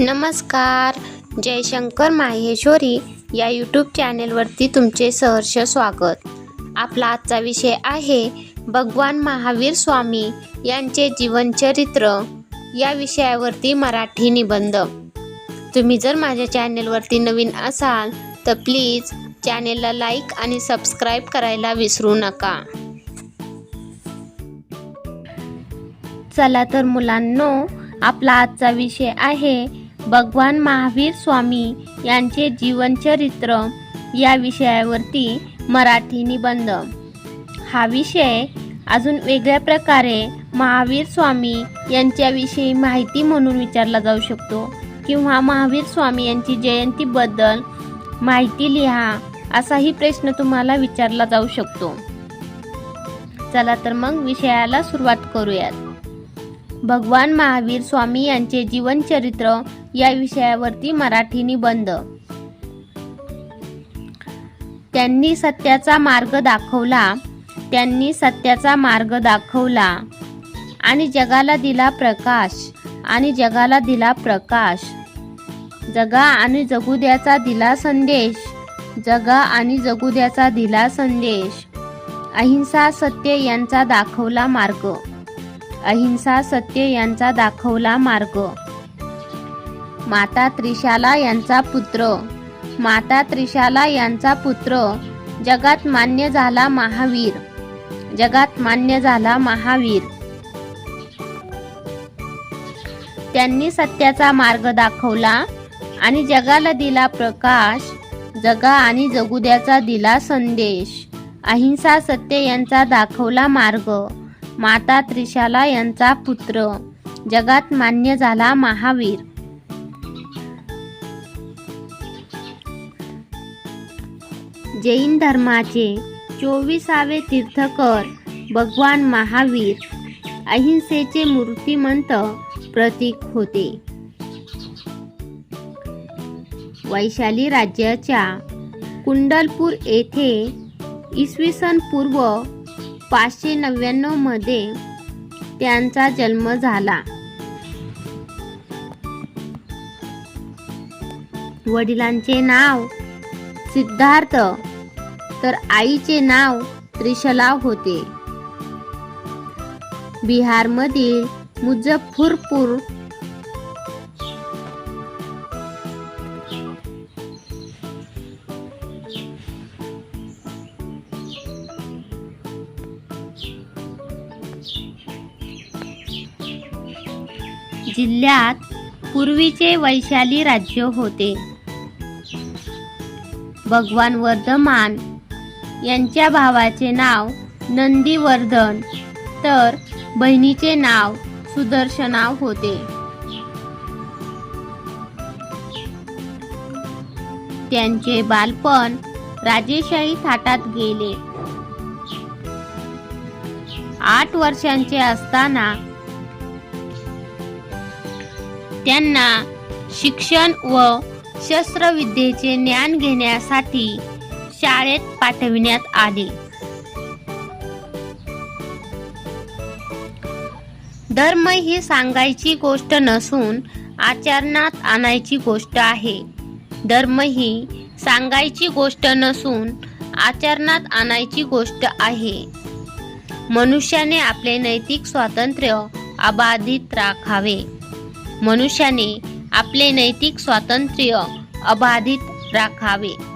नमस्कार. जयशंकर माहेश्वरी या यूट्यूब चॅनेलवरती तुमचे सहर्ष स्वागत. आपला आजचा विषय आहे भगवान महावीर स्वामी यांचे जीवनचरित्र या विषयावरती मराठी निबंध तुम्ही जर माझ्या चॅनेलवरती नवीन असाल तर प्लीज चॅनेलला लाईक आणि सबस्क्राईब करायला विसरू नका. चला तर मुलांनो आपला आजचा विषय आहे भगवान महावीर स्वामी यांचे जीवनचरित्र या विषयावरती मराठी निबंध. हा विषय अजून वेगळ्या प्रकारे महावीर स्वामी यांच्याविषयी माहिती म्हणून विचारला जाऊ शकतो. किंवा महावीर स्वामी यांची जयंतीबद्दल माहिती लिहा असाही प्रश्न तुम्हाला विचारला जाऊ शकतो. चला तर मग विषयाला सुरुवात करूयात. भगवान महावीर स्वामी यांचे जीवनचरित्र या विषयावरती मराठी निबंध त्यांनी सत्याचा मार्ग दाखवला. त्यांनी सत्याचा मार्ग दाखवला. आणि जगाला दिला प्रकाश. आणि जगाला दिला प्रकाश. जगा आणि जगू द्याचा दिला संदेश. जगा आणि जगू द्याचा दिला संदेश. अहिंसा सत्य यांचा दाखवला मार्ग. अहिंसा सत्य यांचा दाखवला मार्ग. माता त्रिशाला यांचा पुत्र. माता त्रिशाला यांचा पुत्र. जगात मान्य झाला महावीर. जगात मान्य झाला महावीर. त्यांनी सत्याचा मार्ग दाखवला आणि जगाला दिला प्रकाश जगा आणि जगुद्याचा दिला संदेश. अहिंसा सत्य यांचा दाखवला मार्ग. माता त्रिशाला यांचा पुत्र. जगात मान्य झाला महावीर. जैन धर्माचे चोवीसावे तीर्थकर भगवान महावीर अहिंसेचे मूर्तिमंत प्रतीक होते. वैशाली राज्याच्या कुंडलपूर येथे इसवी सन पूर्व पाचशे नव्याण्णवमध्ये त्यांचा जन्म झाला. वडिलांचे नाव सिद्धार्थ तर आईचे नाव त्रिशला होते. बिहारमधील मुझफ्फरपूर जिल्ह्यात पूर्वीचे वैशाली राज्य होते. भगवान वर्धमान यांच्या भावाचे नाव नंदीवर्धन. तर बहिणीचे नाव सुदर्शनाव होते. त्यांचे बालपण राजेशाही थाटात गेले. आठ वर्षांचे असताना त्यांना शिक्षण व शस्त्रविद्येचे ज्ञान घेण्यासाठी शाळेत पाठविण्यात आले. धर्म ही सांगायची गोष्ट नसून आचरणात आणायची गोष्ट आहे. धर्म ही सांगायची गोष्ट नसून आचरणात आणायची गोष्ट आहे. मनुष्याने आपले नैतिक स्वातंत्र्य अबाधित राखावे. मनुष्याने आपले नैतिक स्वातंत्र्य अबाधित राखावे.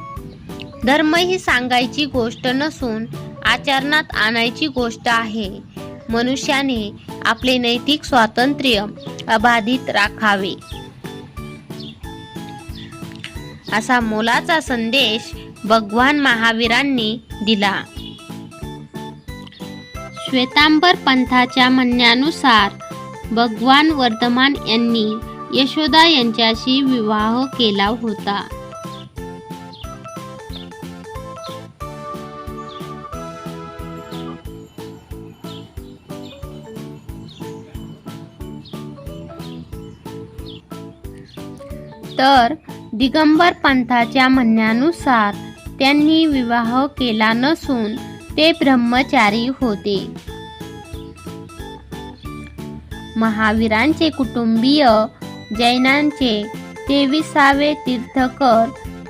धर्म ही सांगायची गोष्ट नसून आचरणात आणायची गोष्ट आहे. मनुष्याने आपले नैतिक स्वातंत्र्य अबाधित राखावे. असा मोलाचा संदेश भगवान महावीरांनी दिला. श्वेतांबर पंथाच्या म्हणण्यानुसार भगवान वर्धमान यांनी यशोदा यांच्याशी विवाह केला होता. तर दिगंबर पंथाच्या म्हणण्यानुसार त्यांनी विवाह केला नसून ते ब्रह्मचारी होते. महावीरांचे कुटुंबीय जैनांचे तेविसावे तीर्थकर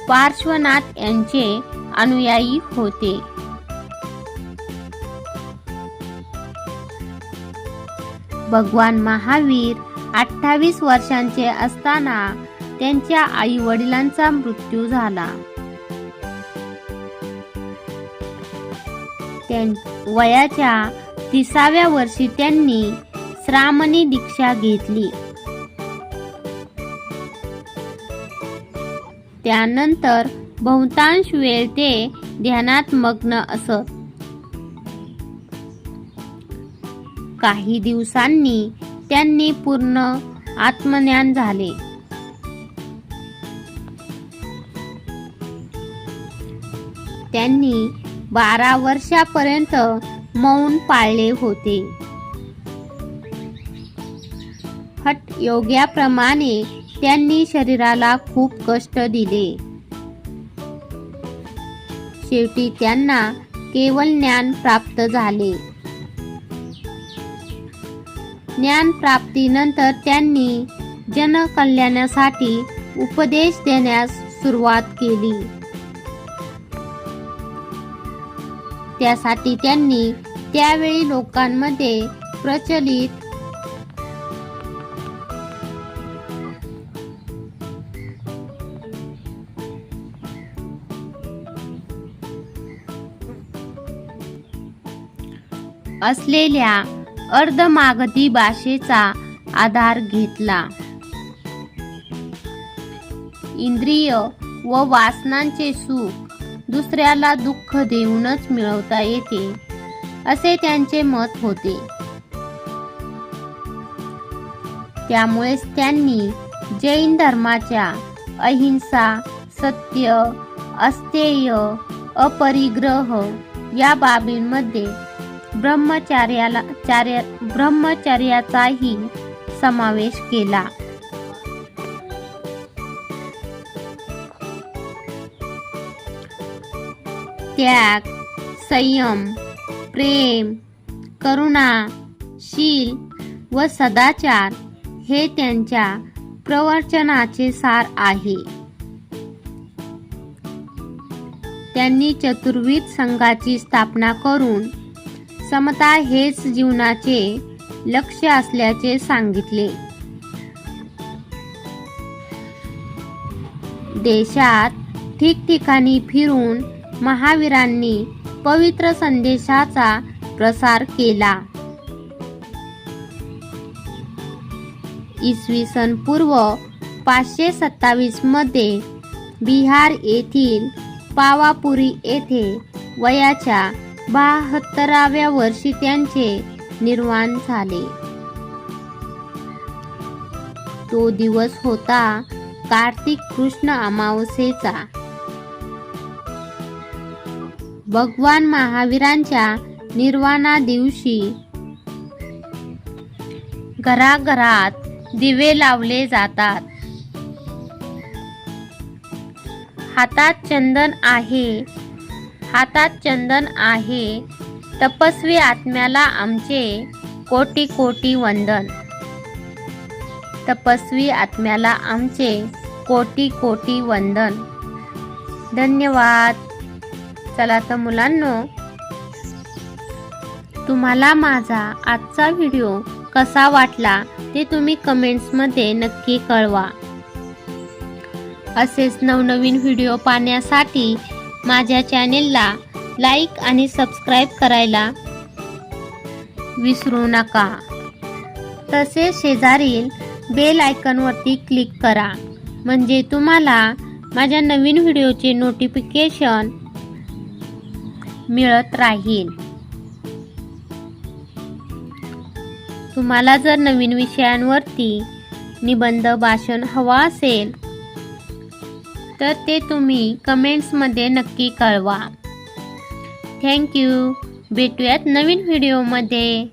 पार्श्वनाथ यांचे अनुयायी होते. भगवान महावीर अठ्ठावीस वर्षांचे असताना त्यांच्या आई वडिलांचा मृत्यू झाला. त्यां- वयाच्या तिसाव्या वर्षी त्यांनी श्रामणी दीक्षा घेतली. त्यानंतर बहुतांश वेळ ते ध्यानात मग्न असत. काही दिवसांनी त्यांनी पूर्ण आत्मज्ञान झाले. त्यांनी बारा वर्षापर्यंत मौन पाळले होते. हट योग्याप्रमाणे त्यांनी शरीराला खूप कष्ट दिले. शेवटी त्यांना केवळ ज्ञान प्राप्त झाले. ज्ञान प्राप्तीनंतर त्यांनी जनकल्याणासाठी उपदेश देण्यास सुरुवात केली. त्यासाठी त्यांनी त्यावेळी लोकांमध्ये प्रचलित असलेल्या अर्धमागधी भाषेचा आधार घेतला. इंद्रिय व वासनांचे सुख दुसऱ्याला दुःख देऊनच मिळवता येते असे त्यांचे मत होते. त्यामुळेच त्यांनी जैन धर्माच्या अहिंसा सत्य अस्तेय अपरिग्रह या बाबींमध्ये ब्रह्मचार्याला चार्य ब्रह्मचर्याचाही समावेश केला. त्याग संयम प्रेम करुणा शील व सदाचार हे त्यांच्या प्रवचनाचे सार आहे. त्यांनी चतुर्विध संघाची स्थापना करून समता हेच जीवनाचे लक्ष असल्याचे सांगितले. देशात ठिकठिकाणी फिरून महावीरांनी पवित्र संदेशाचा प्रसार केला. इसवी सन पूर्व पाचशे सत्तावीसमध्ये बिहार येथील पावापुरी येथे वयाच्या बहात्तराव्या वर्षी त्यांचे निर्वाण झाले. तो दिवस होता कार्तिक कृष्ण अमावस्येचा. भगवान महावीरांच्या निर्वाणा दिवशी घराघरात दिवे लावले जातात. हातात चंदन आहे. हातात चंदन आहे. तपस्वी आत्म्याला आमचे कोटी कोटी वंदन. तपस्वी आत्म्याला आमचे कोटी कोटी वंदन. धन्यवाद. चला तर मुलांनो तुम्हाला माझा आजचा व्हिडिओ कसा वाटला ते तुम्ही कमेंट्समध्ये नक्की कळवा. असेच नवनवीन व्हिडिओ पाहण्यासाठी माझ्या चॅनेलला लाईक आणि सबस्क्राईब करायला विसरू नका. तसेच शेजारील बेल आयकनवरती क्लिक करा. म्हणजे तुम्हाला माझ्या नवीन व्हिडिओचे नोटिफिकेशन मिळत राहील. तुम्हाला जर नवीन विषयांवरती निबंध भाषण हवा असेल तर ते तुम्ही कमेंट्समध्ये नक्की कळवा. थँक्यू भेटूयात नवीन व्हिडिओमध्ये.